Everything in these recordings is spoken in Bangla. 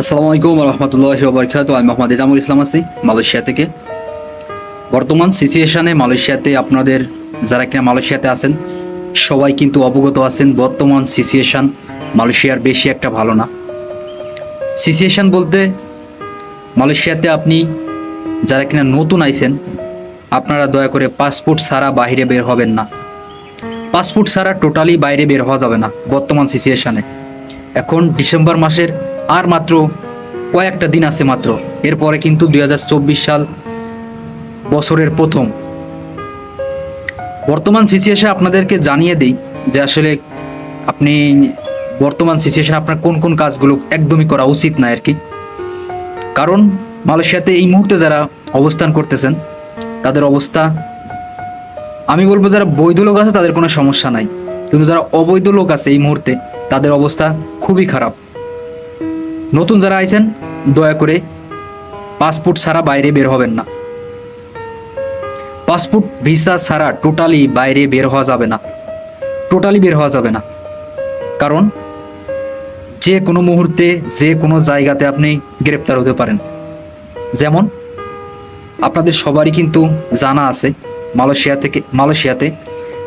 আসসালামু আলাইকুম রহমতুল্লাহ বরকাত আমি মোহাম্মদ ইনামুল ইসলাম আছি মালয়েশিয়া থেকে। বর্তমান সিচুয়েশনে মালয়েশিয়াতে আপনাদের যারা কিনা মালয়েশিয়াতে আছেন, সবাই কিন্তু অবগত আছেন বর্তমান সিচুয়েশন মালয়েশিয়ার বেশি একটা ভালো না। সিচুয়েশন বলতে মালয়েশিয়াতে আপনি যারা কিনা নতুন আইছেন, আপনারা দয়া করে পাসপোর্ট ছাড়া বাইরে বের হবেন না। পাসপোর্ট ছাড়া টোটালি বাইরে বের হওয়া যাবে না বর্তমান সিচুয়েশনে এখন ডিসেম্বর মাসের আর মাত্র কয়েকটা দিন আছে মাত্র। এরপরে কিন্তু দুই হাজার চব্বিশ সাল বছরের প্রথম। বর্তমান সিচুয়েশন আপনাদেরকে জানিয়ে দিই যে আসলে আপনি বর্তমান সিচুয়েশন আপনার কোন কোন কাজগুলো একদমই করা উচিত না আর কি। কারণ মালয়েশিয়াতে এই মুহূর্তে যারা অবস্থান করতেছেন, তাদের অবস্থা, আমি বলব যারা বৈধ লোক আছে তাদের কোনো সমস্যা নাই। কিন্তু যারা অবৈধ লোক আছে এই মুহূর্তে, তাদের অবস্থা খুবই খারাপ। নতুন যারা আইছেন, দয়া করে পাসপোর্ট ছাড়া বাইরে বের হবেন না। পাসপোর্ট ভিসা ছাড়া টোটালি বাইরে বের হওয়া যাবে না। টোটালি বের হওয়া যাবে না। কারণ যে কোনো মুহূর্তে, যে কোনো জায়গাতে আপনি গ্রেপ্তার হতে পারেন। যেমন, আপনাদের সবারই কিন্তু জানা আছে, মালয়েশিয়া থেকে, মালয়েশিয়াতে,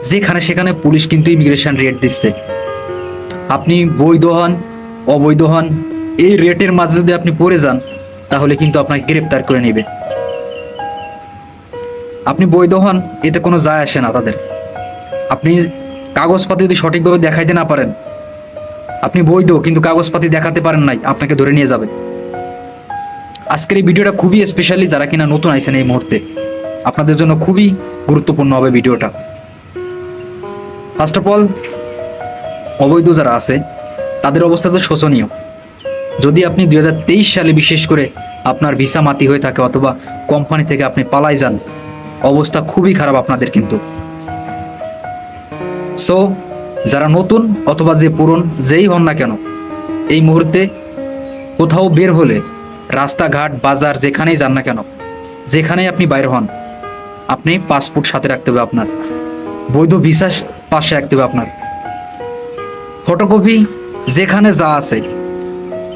যেখানে সেখানে পুলিশ কিন্তু ইমিগ্রেশন রেট দিচ্ছে। আপনি বৈধ হন, অবৈধ হন এই রেটের মাঝে যদি আপনি পড়ে যান, তাহলে কিন্তু আপনাকে গ্রেপ্তার করে নেবে। আপনি বৈধ হন, এতে কোনো যায় আসে না তাদের। আপনি কাগজপাতি যদি সঠিকভাবে দেখাইতে না পারেন, আপনি বৈধ, কিন্তু কাগজপাতি দেখাতে পারেন নাই, আপনাকে ধরে নিয়ে যাবে। আজকের এই ভিডিওটা খুবই স্পেশালি যারা কিনা নতুন আইছেন এই মুহূর্তে, আপনাদের জন্য খুবই গুরুত্বপূর্ণ হবে ভিডিওটা। ফার্স্ট অফ অল অবৈধ যারা আছে, তাদের অবস্থা তো শোচনীয়। যদি আপনি দু হাজার তেইশ সালে বিশেষ করে আপনার ভিসা মাতি হয়ে থাকে অথবা কোম্পানি থেকে আপনি পালাই যান, অবস্থা খুবই খারাপ আপনাদের কিন্তু। সো যারা নতুন অথবা যে পুরন যেই হন না কেন, এই মুহূর্তে কোথাও বের হলে, রাস্তাঘাট, বাজার, যেখানেই যান না কেন, যেখানেই আপনি বাইর হন, আপনি পাসপোর্ট সাথে রাখতে হবে আপনার। বৈধ ভিসা পাশে রাখতে হবে আপনার। ফটোকপি যেখানে যা আছে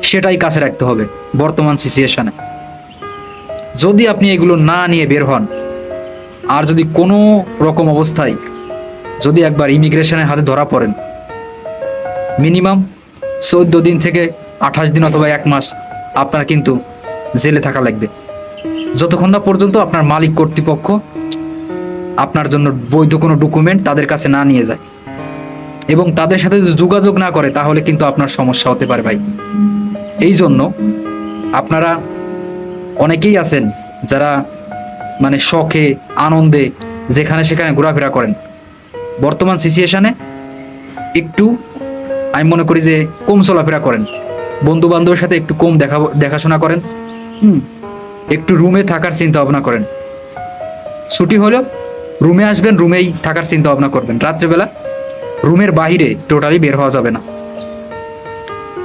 সেটাই কাছে রাখতে হবে বর্তমান সিচুয়েশনে যদি আপনি এগুলো না নিয়ে বের হন, আর যদি কোনো রকম অবস্থায় যদি একবার ইমিগ্রেশনের হাতে ধরা পড়েন মিনিমাম চোদ্দ দিন থেকে আঠাশ দিন অথবা এক মাস আপনার কিন্তু জেলে থাকা লাগবে। যতক্ষণ না পর্যন্ত আপনার মালিক কর্তৃপক্ষ আপনার জন্য বৈধ কোনো ডকুমেন্ট তাদের কাছে না নিয়ে যায়। এবং তাদের সাথে যোগাযোগ না করে, তাহলে কিন্তু আপনার সমস্যা হতে পারে ভাই। এই জন্য আপনারা অনেকেই আছেন যারা মানে শখে, আনন্দে যেখানে সেখানে ঘোরাফেরা করেন। বর্তমান সিচুয়েশানে একটু আমি মনে করি যে কম চলাফেরা করেন। বন্ধু বান্ধবের সাথে একটু কম দেখা, দেখাশোনা করেন। হুম, একটু রুমে থাকার চিন্তা ভাবনা করেন। ছুটি হলো রুমে আসবেন, রুমেই থাকার চিন্তা ভাবনা করবেন। রাত্রেবেলা রুমের বাহিরে টোটালি বের হওয়া যাবে না।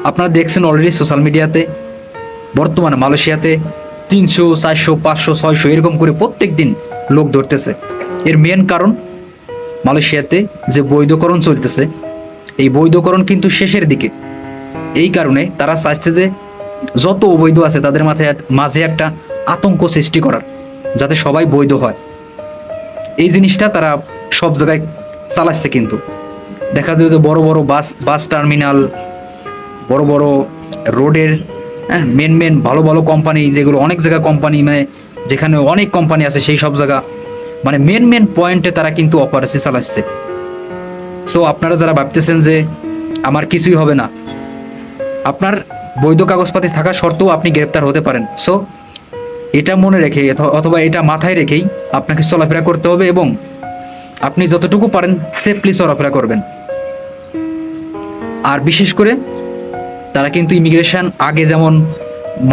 আপনারা দেখছেন অলরেডি সোশ্যাল মিডিয়াতে বর্তমানে মালয়েশিয়াতে তিনশো, চারশো, পাঁচশো, ছয়শো, এরকম করে প্রত্যেক দিন লোক ধরতেছে। এর মেন কারণ মালয়েশিয়াতে যে বৈধকরণ চলতেছে, এই বৈধকরণ কিন্তু শেষের দিকে। এই কারণে তারা চাইছে যে যত অবৈধ আছে তাদের মাথায় মাঝে একটা আতঙ্ক সৃষ্টি করার, যাতে সবাই বৈধ হয়। এই জিনিসটা তারা সব জায়গায় চালাচ্ছে কিন্তু। দেখা যায় যে বড় বড় বাস বাস টার্মিনাল বড় বড় রোডের হ্যাঁ মেন মেন ভালো ভালো কোম্পানি যেগুলো অনেক জায়গা কোম্পানি মানে যেখানে অনেক কোম্পানি আছে সেই সব জায়গা মানে মেন মেন পয়েন্টে তারা কিন্তু অপারেশন চালাচ্ছে। সো আপনারা যারা ভাবতেছেন যে আমার কিছুই হবে না, আপনার বৈধ কাগজপাতি থাকা সত্ত্বেও আপনি গ্রেপ্তার হতে পারেন। সো এটা মনে রেখে অথবা এটা মাথায় রেখেই আপনাকে চলাফেরা করতে হবে এবং আপনি যতটুকু পারেন সেফলি চলাফেরা করবেন। আর বিশেষ করে তারা কিন্তু ইমিগ্রেশন আগে যেমন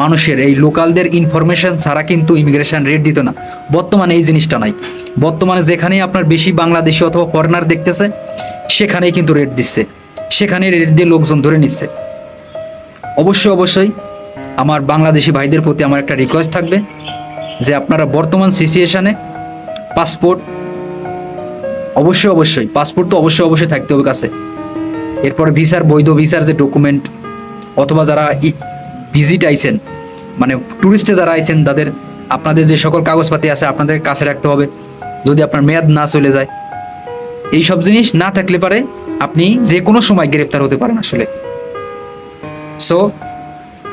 মানুষের এই লোকালদের ইনফরমেশন ছাড়া কিন্তু ইমিগ্রেশন রেট দিত না। বর্তমানে এই জিনিসটা নাই। বর্তমানে যেখানেই আপনার বেশি বাংলাদেশি অথবা ফরেনার দেখতেছে, সেখানেই কিন্তু রেট দিচ্ছে। সেখানে রেট দিয়ে লোকজন ধরে নিচ্ছে। অবশ্যই অবশ্যই আমার বাংলাদেশি ভাইদের প্রতি আমার একটা রিকোয়েস্ট থাকবে যে আপনারা বর্তমান সিচুয়েশানে পাসপোর্ট অবশ্যই অবশ্যই পাসপোর্ট তো অবশ্যই অবশ্যই থাকতে হবে কাছে। এরপরে ভিসার বৈধ ভিসার যে ডকুমেন্ট অথবা যারা ভিজিট আইছেন মানে ট্যুরিস্টে যারা আইছেন, তাদের আপনাদের যে সকল কাগজপাতি আছে আপনাদের কাছে রাখতে হবে, যদি আপনার মেয়াদ না চলে যায়। এই সব জিনিস না থাকলে পারে আপনি যে কোনো সময় গ্রেপ্তার হতে পারেন আসলে। সো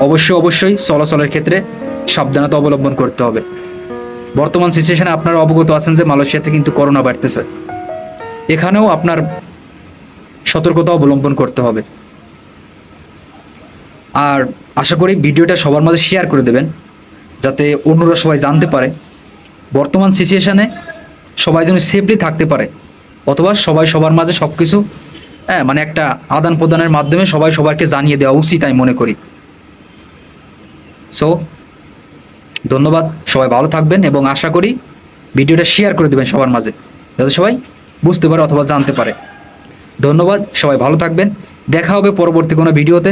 অবশ্যই অবশ্যই চলাচলের ক্ষেত্রে সাবধানতা অবলম্বন করতে হবে। বর্তমান সিচুয়েশনে আপনারা অবগত আছেন যে মালয়েশিয়াতে কিন্তু করোনা বাড়তেছে। এখানেও আপনার সতর্কতা অবলম্বন করতে হবে। আর আশা করি ভিডিওটা সবার মাঝে শেয়ার করে দেবেন, যাতে অন্যরা সবাই জানতে পারে। বর্তমান সিচুয়েশানে সবাই যেন সেফলি থাকতে পারে, অথবা সবাই সবার মাঝে সব কিছু হ্যাঁ মানে একটা আদান প্রদানের মাধ্যমে সবাই সবাইকে জানিয়ে দেওয়া উচিত আমি মনে করি। সো ধন্যবাদ, সবাই ভালো থাকবেন এবং আশা করি ভিডিওটা শেয়ার করে দেবেন সবার মাঝে, যাতে সবাই বুঝতে পারে অথবা জানতে পারে। ধন্যবাদ, সবাই ভালো থাকবেন, দেখা হবে পরবর্তী কোনো ভিডিওতে।